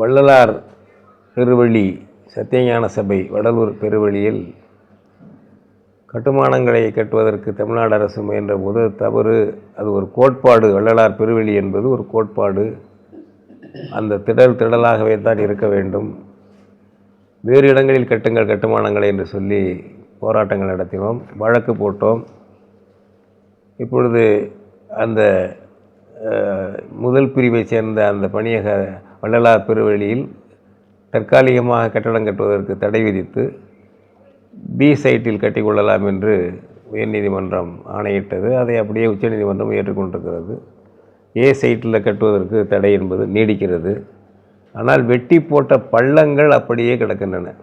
வள்ளலார் பெருவழி சத்தியஞான சபை வடலூர் பெருவழியில் கட்டுமானங்களை கட்டுவதற்கு தமிழ்நாடு அரசு முயன்ற போது தவறு. அது ஒரு கோட்பாடு. வள்ளலார் பெருவெளி என்பது ஒரு கோட்பாடு. அந்த திடல் திடலாகவே தான் இருக்க வேண்டும். வேறு இடங்களில் கட்டுங்கள் கட்டுமானங்களை என்று சொல்லி போராட்டங்கள் நடத்தினோம். வழக்கு போட்டோம். இப்பொழுது அந்த முதல் பிரிவை சேர்ந்த அந்த பணியக வள்ளலார் பெருவெளியில் தற்காலிகமாக கட்டடம் கட்டுவதற்கு தடை விதித்து பி சைட்டில் கட்டிக்கொள்ளலாம் என்று உயர்நீதிமன்றம் ஆணையிட்டது. அதை அப்படியே உச்சநீதிமன்றம் ஏற்றுக்கொண்டிருக்கிறது. ஏ சைட்டில் கட்டுவதற்கு தடை என்பது நீடிக்கிறது. ஆனால் வெட்டி போட்ட பள்ளங்கள் அப்படியே கிடக்கின்றன.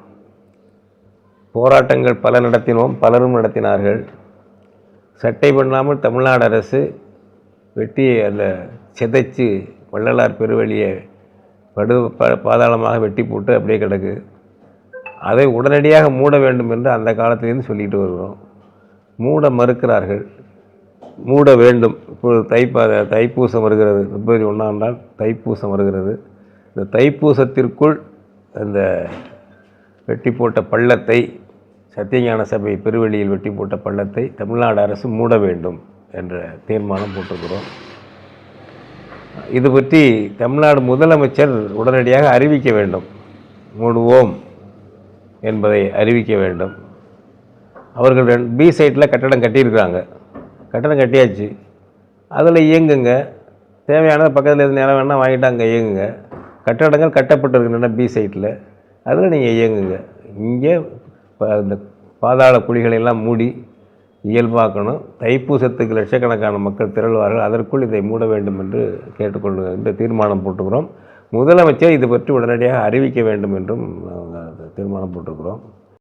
போராட்டங்கள் பல நடத்தினோம் பலரும் நடத்தினார்கள். சட்டை பண்ணாமல் தமிழ்நாடு அரசு வெட்டி அந்த சிதைச்சு வள்ளலார் பெருவழியை படு ப பாதாளமாக வெட்டி போட்டு அப்படியே கிடக்கு. அதை உடனடியாக மூட வேண்டும் என்று அந்த காலத்திலேருந்து சொல்லிட்டு வருகிறோம். மூட மறுக்கிறார்கள். மூட வேண்டும். இப்பொழுது தைப்பா தைப்பூசம் வருகிறது. பிப்ரவரி ஒன்றாம் நாள் தைப்பூசம் வருகிறது. இந்த தைப்பூசத்திற்குள் அந்த வெட்டி போட்ட பள்ளத்தை சத்தியஞான சபை பெருவெளியில் வெட்டி போட்ட பள்ளத்தை தமிழ்நாடு அரசு மூட வேண்டும் என்ற தீர்மானம் போட்டிருக்கிறோம். இது பற்றி தமிழ்நாடு முதலமைச்சர் உடனடியாக அறிவிக்க வேண்டும். மூடுவோம் என்பதை அறிவிக்க வேண்டும். அவர்கள் ரெண்டு பி சைட்டில் கட்டடம் கட்டியிருக்கிறாங்க. கட்டடம் கட்டியாச்சு. அதில் இயங்குங்க. தேவையானது பக்கத்தில் இருந்து நிலம் வேணால் வாங்கிட்டு அங்கே இயங்குங்க. கட்டடங்கள் கட்டப்பட்டிருக்கின்றன பி சைட்டில் அதில் நீங்கள் இயங்குங்க. இங்கே இந்த பாதாள குழிகளை எல்லாம் மூடி இயல்பாக்கணும். தைப்பூசத்துக்கு லட்சக்கணக்கான மக்கள் திரள்வார்கள். அதற்குள் இதை மூட வேண்டும் என்று கேட்டுக்கொண்டு இந்த தீர்மானம் போட்டுக்கிறோம் முதலமைச்சர் இது பற்றி உடனடியாக அறிவிக்க வேண்டும் என்றும் நாங்கள் தீர்மானம் போட்டிருக்கிறோம்.